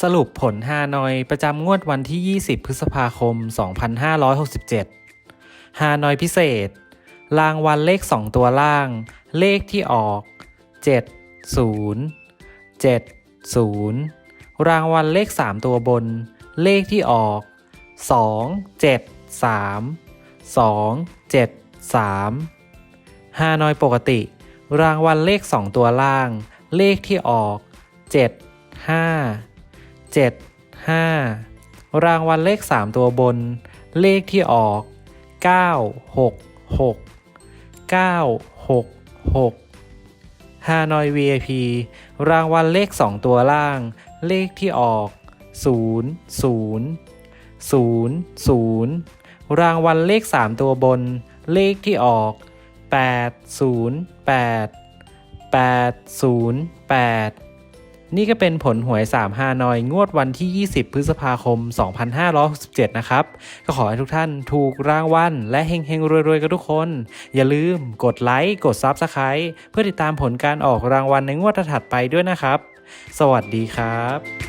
สรุปผลฮานอยประจำงวดวันที่ 20 พฤษภาคม 2567 ฮานอยพิเศษ รางวัลเลข 2 ตัวล่าง เลขที่ออก 7 0 7 0 รางวัลเลข 3 ตัวบน เลขที่ออก 2 7 3 2 7 3 ฮานอยปกติ รางวัลเลข 2 ตัวล่าง เลขที่ออก 7 5 7 5 รางวัลเลข 3 ตัวบน เลขที่ออก 9 6 6 9 6 6ฮานอย VIP รางวัลเลข 2 ตัวล่าง เลขที่ออก 0 0 0 0 รางวัลเลข 3 ตัวบน เลขที่ออก 8 0 8 8 0 8 นี่ก็เป็นผลหวย 3 ฮานอย งวดวันที่ 20 พฤษภาคม 2567 นะครับ ก็ขอให้ทุกท่านถูกรางวัลและเฮงเฮงๆรวยๆ กันทุกคน อย่าลืมกดไลค์ กด Subscribe เพื่อติดตามผลการออกรางวัลในงวดถัดไปด้วยนะครับ สวัสดีครับ